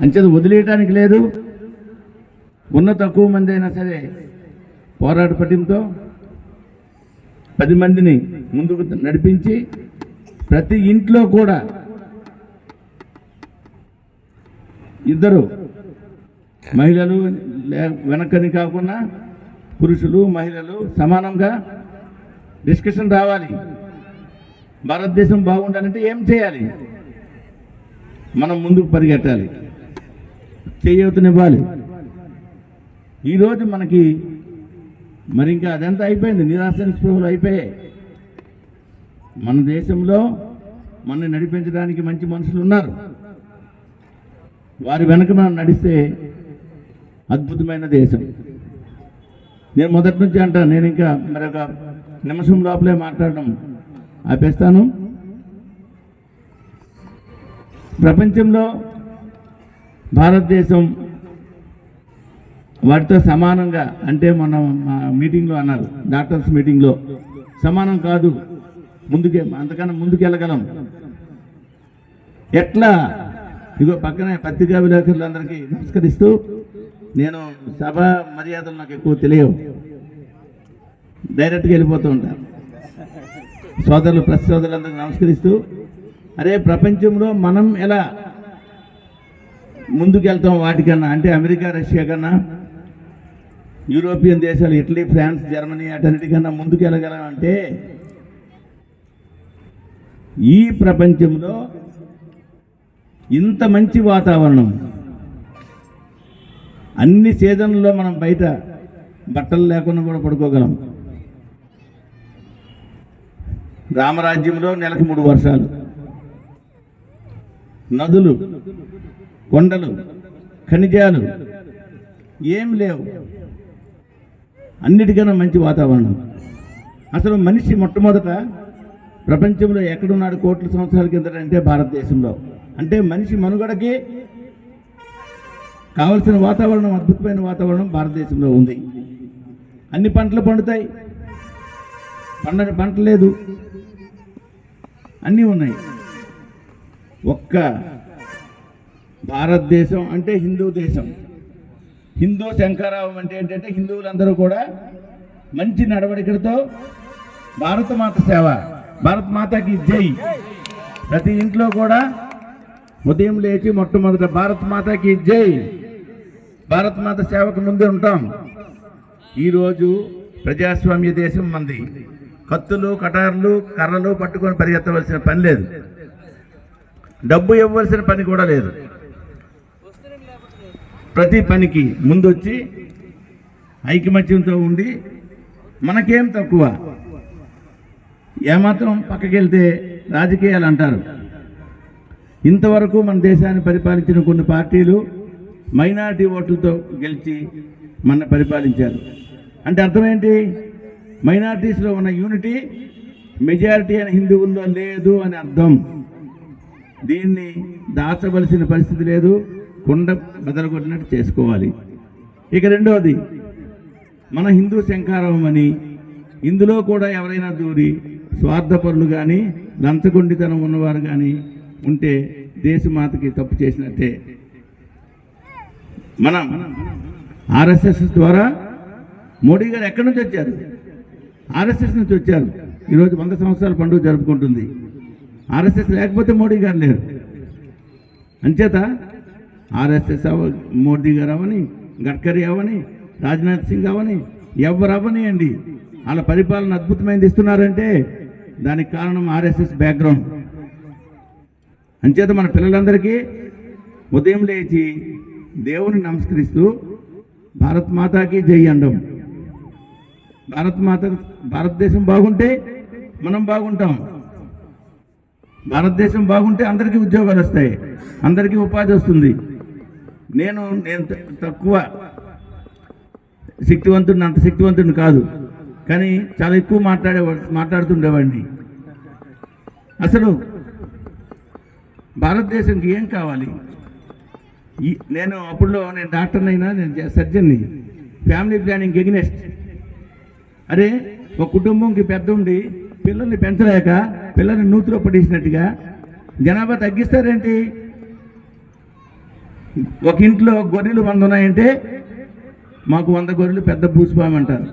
అంచేది వదిలేయటానికి లేదు. ఉన్న తక్కువ మంది అయినా సరే పోరాట పట్టింతో పది మందిని ముందుకు నడిపించి ప్రతి ఇంట్లో కూడా ఇద్దరు మహిళలు లే- వెనకని కాకుండా పురుషులు మహిళలు సమానంగా డిస్కషన్ రావాలి. భారతదేశం బాగుండాలంటే ఏం చేయాలి? మనం ముందుకు పరిగెట్టాలి. చేయూతనివ్వాలి ఈరోజు మనకి మరి ఇంకా అదంతా అయిపోయింది. నిరాశ నిస్పృహలు అయిపోయాయి. మన దేశంలో మనని నడిపించడానికి మంచి మనుషులు ఉన్నారు. వారి వెనక మనం నడిస్తే అద్భుతమైన దేశం. నేను మొదటి నుంచి అంటాను నేను ఇంకా మరొక నిమిషం లోపలే మాట్లాడడం ఆపేస్తాను. ప్రపంచంలో భారతదేశం వాటితో సమానంగా అంటే మనం మా మీటింగ్లో అన్నారు డాక్టర్స్ మీటింగ్లో. సమానం కాదు ముందుకే అంతకన్నా ముందుకెళ్ళగలం. ఎట్లా? ఇగో పక్కనే పత్రికా విలేకరులందరికీ నమస్కరిస్తూ నేను సభ మర్యాదలు నాకు ఎక్కువ తెలియవు. డైరెక్ట్గా వెళ్ళిపోతూ ఉంటాను సోదరులు ప్రతి సోదరులందరికీ నమస్కరిస్తూ అరే ప్రపంచంలో మనం ఎలా ముందుకెళ్తాం వాటికన్నా అంటే అమెరికా రష్యా కన్నా యూరోపియన్ దేశాలు ఇటలీ ఫ్రాన్స్ జర్మనీ అటన్నిటికన్నా ముందుకు వెళ్ళగలం అంటే ఈ ప్రపంచంలో ఇంత మంచి వాతావరణం అన్ని సీజన్లలో మనం బయట బట్టలు లేకుండా కూడా పడుకోగలం. రామరాజ్యంలో నెలకు మూడు వర్షాలు. నదులు కొండలు ఖనిజాలు ఏం లేవు. అన్నిటికన్నా మంచి వాతావరణం. అసలు మనిషి మొట్టమొదట ప్రపంచంలో ఎక్కడున్నాడు కోట్ల సంవత్సరాల కిందట అంటే భారతదేశంలో. అంటే మనిషి మనుగడకి కావలసిన వాతావరణం అద్భుతమైన వాతావరణం భారతదేశంలో ఉంది. అన్ని పంటలు పండుతాయి. పండని పంట లేదు. అన్నీ ఉన్నాయి. ఒక్క భారతదేశం అంటే హిందూ దేశం. హిందూ శంకరావం అంటే ఏంటంటే హిందువులందరూ కూడా మంచి నడవడికలతో భారతమాత సేవ భారతమాతకి జై. ప్రతి ఇంట్లో కూడా ఉదయం లేచి మొట్టమొదట భారత మాతకి జై. భారతమాత సేవకు ముందే ఉంటాం. ఈరోజు ప్రజాస్వామ్య దేశం మంది. కత్తులు కటార్లు కర్రలు పట్టుకొని పరిగెత్తవలసిన పని లేదు. డబ్బు ఇవ్వవలసిన పని కూడా లేదు. ప్రతి పనికి ముందొచ్చి ఐకమత్యంతో ఉండి మనకేం తక్కువ? ఏమాత్రం పక్కకెళ్తే రాజకీయాలు అంటారు ఇంతవరకు మన దేశాన్ని పరిపాలించిన కొన్ని పార్టీలు మైనారిటీ ఓట్లతో గెలిచి మన పరిపాలించారు. అంటే అర్థం ఏంటి మైనారిటీస్లో ఉన్న యూనిటీ మెజారిటీ అని హిందువుల్లో లేదు అని అర్థం. దీన్ని దాచవలసిన పరిస్థితి లేదు. కుండ బదలగొట్టినట్టు చేసుకోవాలి. ఇక రెండవది మన హిందూ శంకారవం అని ఇందులో కూడా ఎవరైనా దూరి స్వార్థపరులు కానీ లంచగొండితనం ఉన్నవారు కానీ ఉంటే దేశమాతకి తప్పు చేసినట్టే. మనం ఆర్ఎస్ఎస్ ద్వారా మోడీ గారు ఎక్కడి నుంచి వచ్చారు? ఆర్ఎస్ఎస్ నుంచి వచ్చారు. ఈరోజు వంద సంవత్సరాల పండుగ జరుపుకుంటుంది. ఆర్ఎస్ఎస్ లేకపోతే మోడీ గారు లేరు. అంచేత ఆర్ఎస్ఎస్ అవ మోడీ గారు అవని గడ్కరీ అవని రాజ్నాథ్ సింగ్ అవని ఎవరు అవనియండి వాళ్ళ పరిపాలన అద్భుతమైనది ఇస్తున్నారంటే దానికి కారణం ఆర్ఎస్ఎస్ బ్యాక్గ్రౌండ్. అంచేత మన పిల్లలందరికీ ఉదయం లేచి దేవుని నమస్కరిస్తూ భారత్ మాతాకి జై అండం భారత్ మాత భారతదేశం బాగుంటే మనం బాగుంటాం. భారతదేశం బాగుంటే అందరికీ ఉద్యోగాలు వస్తాయి. అందరికీ ఉపాధి వస్తుంది. నేను నేను తక్కువ శక్తివంతుడిని అంత శక్తివంతుడిని కాదు. కానీ చాలా ఎక్కువ మాట్లాడే మాట్లాడుతుండేవాడిని. అసలు భారతదేశంకి ఏం కావాలి? ఈ నేను అప్పుడులో నేను డాక్టర్ని అయినా నేను సర్జన్ని. Family planning against. అరే ఒక కుటుంబంకి పెద్ద ఉండి పిల్లల్ని పెంచలేక పిల్లల్ని నూతిలో పడేసినట్టుగా జనాభా తగ్గిస్తారేంటి? ఒక ఇంట్లో గొర్రెలు వంద ఉన్నాయంటే మాకు వంద గొర్రెలు పెద్ద భూస్వామి అంటారు.